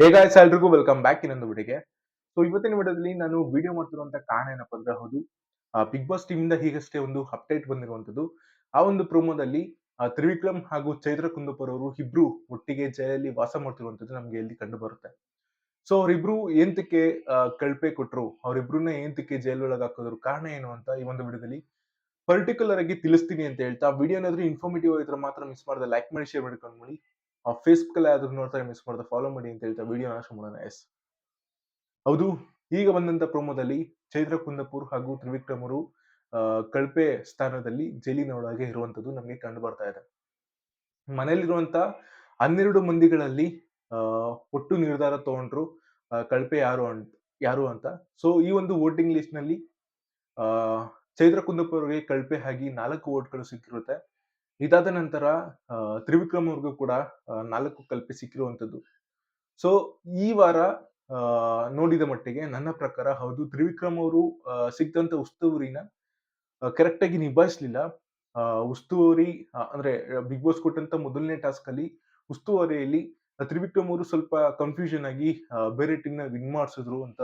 ಹೇಗಾಯ್ತು ಎಲ್ರಿಗೂ welcome back ಇನ್ನೊಂದು ವಿಡಿಯೋಗೆ ಸೊ ಇವತ್ತಿನ ವಿಡಿಯೋದಲ್ಲಿ ನಾನು ವಿಡಿಯೋ ಮಾಡ್ತಿರುವಂತ ಕಾರಣ ಏನಪ್ಪ ಅಂದ್ರೆ ಹೌದು ಬಿಗ್ ಬಾಸ್ ಟೀಮ್ ಇಂದ ಹೀಗಷ್ಟೇ ಒಂದು ಅಪ್ಡೇಟ್ ಬಂದಿರುವಂತದ್ದು ಆ ಒಂದು ಪ್ರೋಮೋದಲ್ಲಿ ತ್ರಿವಿಕ್ರಮ್ ಹಾಗೂ ಚೈತ್ರ ಕುಂದಪುರ್ ಅವರು ಇಬ್ರು ಒಟ್ಟಿಗೆ ಜೈಲಲ್ಲಿ ವಾಸ ಮಾಡ್ತಿರುವಂತದ್ದು ನಮ್ಗೆ ಇಲ್ಲಿ ಕಂಡು ಬರುತ್ತೆ. ಸೊ ಅವರಿಬ್ರು ಎಂತಕ್ಕೆ ಕಳ್ಪೆ ಕೊಟ್ರು, ಅವರಿಬ್ರನ್ನ ಜೈಲ್ ಒಳಗೆ ಹಾಕೋದ್ರ ಕಾರಣ ಏನು ಅಂತ ಈ ಒಂದು ವಿಡಿಯೋದಲ್ಲಿ ಪರ್ಟಿಕ್ಯುಲರ್ ಆಗಿ ತಿಳಿಸ್ತೀನಿ ಅಂತ ಹೇಳ್ತಾ ವಿಡಿಯೋ ಏನಾದ್ರೂ ಇನ್ಫಾರ್ಮೇಟಿವ್ ಇದ್ರೆ ಮಾತ್ರ ಮಿಸ್ ಮಾಡದೆ ಲೈಕ್ ಮಾಡಿ ಶೇರ್ ಮಾಡ್ಕೊಂಡು ಮಾಡಿ ಫೇಸ್ಬುಕ್ ಅಲ್ಲಿ ಯಾವ್ದಾದ್ರು ನೋಡ್ತಾರೆ ಮಿಸ್ ಮಾಡದೆ ಫಾಲೋ ಮಾಡಿ ಅಂತ ಹೇಳ್ತಾ ವಿಡಿಯೋ ನಾಶ ಮಾಡೋಣ ಎಸ್ ಹೌದು ಈಗ ಬಂದಂತ ಪ್ರೋಮೋದಲ್ಲಿ ಚೈತ್ರ ಕುಂದಪುರ್ ಹಾಗೂ ತ್ರಿವಿಕ್ರಮ್ ಅವರು ಆ, ಸ್ಥಾನದಲ್ಲಿ ಜೈಲಿನ ಒಳಗೆ ಇರುವಂತದ್ದು ನಮಗೆ ಕಂಡು ಬರ್ತಾ ಇದೆ. ಮನೆಯಲ್ಲಿರುವಂತ ಹನ್ನೆರಡು ಮಂದಿಗಳಲ್ಲಿ ಆ, ಒಟ್ಟು ನಿರ್ಧಾರ ತಗೊಂಡ್ರು ಕಳಪೆ ಕಳ್ಪೆ ಯಾರು ಅಂತ ಯಾರು ಅಂತ. ಸೊ ಈ ಒಂದು ವೋಟಿಂಗ್ ಲಿಸ್ಟ್ನಲ್ಲಿ ಆ, ಚೈತ್ರ ಕುಂದಪುರ್ಗೆ ಅವರಿಗೆ ಕಳ್ಪೆ ಆಗಿ ನಾಲ್ಕು ವೋಟ್ಗಳು ಸಿಕ್ಕಿರುತ್ತೆ. ಇದಾದ ನಂತರ ತ್ರಿವಿಕ್ರಮ್ ಅವ್ರಿಗೂ ಕೂಡ ನಾಲ್ಕು ಕಲ್ಪಿ ಸಿಕ್ಕಿರುವಂಥದ್ದು. ಸೊ ಈ ವಾರ ನೋಡಿದ ಮಟ್ಟಿಗೆ ನನ್ನ ಪ್ರಕಾರ ಹೌದು ತ್ರಿವಿಕ್ರಮ್ ಅವರು ಆ, ಉಸ್ತುವರಿನ ಕರೆಕ್ಟ್ ಆಗಿ ನಿಭಾಯಿಸ್ಲಿಲ್ಲ. ಉಸ್ತುವಾರಿ ಅಂದ್ರೆ ಬಿಗ್ ಬಾಸ್ ಕೊಟ್ಟಂತ ಮೊದಲನೇ ಟಾಸ್ಕ್ ಅಲ್ಲಿ ಉಸ್ತುವಾರಿಯಲ್ಲಿ ತ್ರಿವಿಕ್ರಮ್ ಅವರು ಸ್ವಲ್ಪ ಕನ್ಫ್ಯೂಷನ್ ಆಗಿ ಬೇರೆ ಟೀಮ್ನ ವಿನ್ ಮಾಡಿಸಿದ್ರು ಅಂತ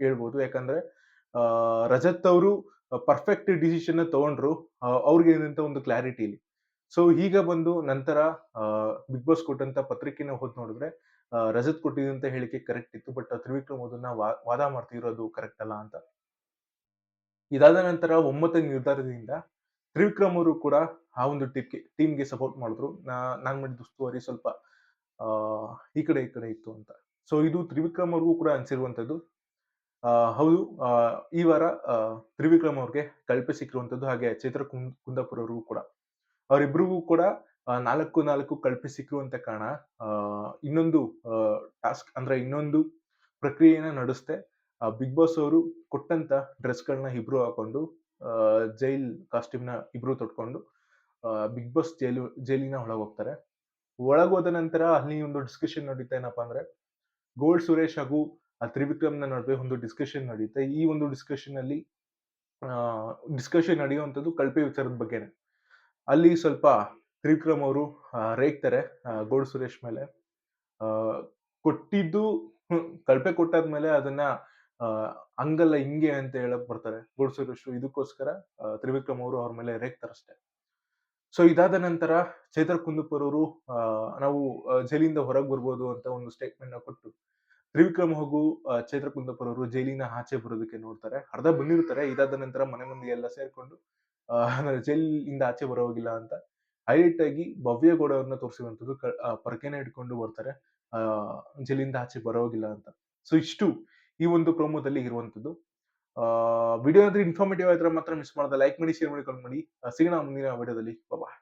ಹೇಳ್ಬೋದು. ಯಾಕಂದ್ರೆ ರಜತ್ ಅವರು ಪರ್ಫೆಕ್ಟ್ ಡಿಸಿಷನ್ ತಗೊಂಡ್ರು ಅವ್ರಿಗೆ ಏನಂತ ಒಂದು ಕ್ಲಾರಿಟಿ ಇಲ್ಲಿ. ಸೊ ಈಗ ಬಂದು ನಂತರ ಬಿಗ್ ಬಾಸ್ ಕೊಟ್ಟಂತ ಪತ್ರಿಕೆನ ಹೋದ್ ನೋಡಿದ್ರೆ ರಜತ್ ಕೊಟ್ಟಿದಂತ ಹೇಳಿಕೆ ಕರೆಕ್ಟ್ ಇತ್ತು ಬಟ್ ತ್ರಿವಿಕ್ರಮ್ ಅದನ್ನ ವಾದ ಮಾಡ್ತಿರೋದು ಕರೆಕ್ಟ್ ಅಲ್ಲ ಅಂತ. ಇದಾದ ನಂತರ ಒಮ್ಮತ ನಿರ್ಧಾರದಿಂದ ತ್ರಿವಿಕ್ರಮ್ ಅವರು ಕೂಡ ಆ ಒಂದು ಟೀಮ್ಗೆ ಟೀಮ್ಗೆ ಸಪೋರ್ಟ್ ಮಾಡಿದ್ರು. ನಾ, ನಾನ್ ಮಾಡಿದ ಉಸ್ತುವಾರಿ ಸ್ವಲ್ಪ ಈ ಕಡೆ ಈ ಕಡೆ ಇತ್ತು ಅಂತ. ಸೊ ಇದು ತ್ರಿವಿಕ್ರಮ್ ಅವ್ರಿಗೂ ಕೂಡ ಅನ್ಸಿರುವಂತದ್ದು. ಹೌದು. ಈ ವಾರ ತ್ರಿವಿಕ್ರಮ್ ಅವ್ರಿಗೆ ಕಲ್ಪೆ ಸಿಕ್ಕಿರುವಂತದ್ದು ಹಾಗೆ ಚೈತ್ರ ಕುಂದ್ ಕುಂದಾಪುರ ಅವ್ರಿಗೂ ಕೂಡ. ಅವರಿಬ್ಬರಿಗೂ ಕೂಡ ನಾಲ್ಕು ನಾಲ್ಕು ಕಲ್ಪೆ ಸಿಕ್ಕಿರುವಂತ ಕಾರಣ ಇನ್ನೊಂದು ಟಾಸ್ಕ್ ಅಂದ್ರೆ ಇನ್ನೊಂದು ಪ್ರಕ್ರಿಯೆನ ನಡೆಸ್ತೆ ಬಿಗ್ ಬಾಸ್ ಅವರು ಕೊಟ್ಟಂತ ಡ್ರೆಸ್ಗಳನ್ನ ಇಬ್ರು ಹಾಕೊಂಡು ಜೈಲ್ ಕಾಸ್ಟ್ಯೂಮ್ನ ಇಬ್ರು ತೊಟ್ಕೊಂಡು ಬಿಗ್ ಬಾಸ್ ಜೈಲು, ಜೈಲಿನ ಒಳಗೆ ಹೋಗ್ತಾರೆ ಒಳಗೋದ ನಂತರ ಅಲ್ಲಿ ಒಂದು ಡಿಸ್ಕಷನ್ ನಡೀತಾ ಏನಪ್ಪಾ ಅಂದ್ರೆ ಗೋಲ್ಡ್ ಸುರೇಶ್ ಹಾಗೂ ಆ, ತ್ರಿವಿಕ್ರಮ್ನ ನಡುವೆ ಒಂದು ಡಿಸ್ಕಷನ್ ನಡೆಯುತ್ತೆ ಈ ಒಂದು ಡಿಸ್ಕಷನ್ ಅಲ್ಲಿ ಡಿಸ್ಕಷನ್ ನಡೆಯುವಂಥದ್ದು ಕಲ್ಪೆ ವಿಚಾರದ ಬಗ್ಗೆನೆ. ಅಲ್ಲಿ ಸ್ವಲ್ಪ ತ್ರಿವಿಕ್ರಮ್ ಅವರು ರೇಗ್ತಾರೆ ಗೋಡ್ ಸುರೇಶ್ ಮೇಲೆ. ಕೊಟ್ಟಿದ್ದು ಕಳಪೆ ಕೊಟ್ಟಾದ್ಮೇಲೆ ಅದನ್ನ ಅಂಗಲ್ಲ ಹಿಂಗೆ ಅಂತ ಹೇಳಕ್ ಬರ್ತಾರೆ. ಗೋಡ್ ಸುರೇಶ್ ಇದಕ್ಕೋಸ್ಕರ ತ್ರಿವಿಕ್ರಮ್ ಅವರು ಅವ್ರ ಮೇಲೆ ರೇಗ್ತಾರಷ್ಟೇ ಸೊ ಇದಾದ ನಂತರ ಚೈತ್ರ ಕುಂದಪುರ್ ಅವರು ನಾವು ಜೈಲಿಂದ ಹೊರಗೆ ಬರ್ಬೋದು ಅಂತ ಒಂದು ಸ್ಟೇಟ್ಮೆಂಟ್ನ ಕೊಟ್ಟು ತ್ರಿವಿಕ್ರಮ್ ಹಾಗೂ ಚೈತ್ರ ಕುಂದಪುರ್ ಅವರು ಜೈಲಿನ ಆಚೆ ಬರೋದಕ್ಕೆ ನೋಡ್ತಾರೆ. ಅರ್ಧ ಬಂದಿರ್ತಾರೆ. ಇದಾದ ನಂತರ ಮನೆ ಮಂದಿ ಎಲ್ಲ ಸೇರ್ಕೊಂಡು ಜೈಲಿಂದ ಆಚೆ ಬರೋಗಿಲ್ಲ ಅಂತ. ಹೈಲೈಟ್ ಆಗಿ ಭವ್ಯ ಗೌಡ ಅವ್ರನ್ನ ತೋರಿಸಿರುವಂತದ್ದು ಪರಕೆನ ಇಟ್ಕೊಂಡು ಬರ್ತಾರೆ. ಆ, ಜೈಲಿಂದ ಆಚೆ ಬರೋಗಿಲ್ಲ ಅಂತ. ಸೊ ಇಷ್ಟು ಈ ಒಂದು ಪ್ರೋಮೋದಲ್ಲಿ ಇರುವಂತದ್ದು ಆ, ವಿಡಿಯೋ ಅಂದ್ರೆ ಇನ್ಫಾರ್ಮೇಟಿವ್ ಆದ್ರೆ ಮಾತ್ರ ಮಿಸ್ ಮಾಡದ. ಲೈಕ್ ಮಾಡಿ ಶೇರ್ ಮಾಡಿ ಕಮೆಂಟ್ ಮಾಡಿ. ಸಿಗೋಣ ಮುಂದಿನ ವಿಡಿಯೋದಲ್ಲಿ. ಬಾಬಾ